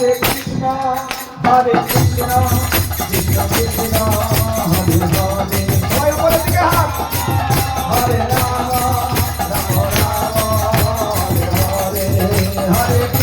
Hare Krishna, Hare Krishna, Krishna Krishna, Hare Hare. সবাই উপরে দিকে হাত হরে রাম রাম রাম হরে হরে হরে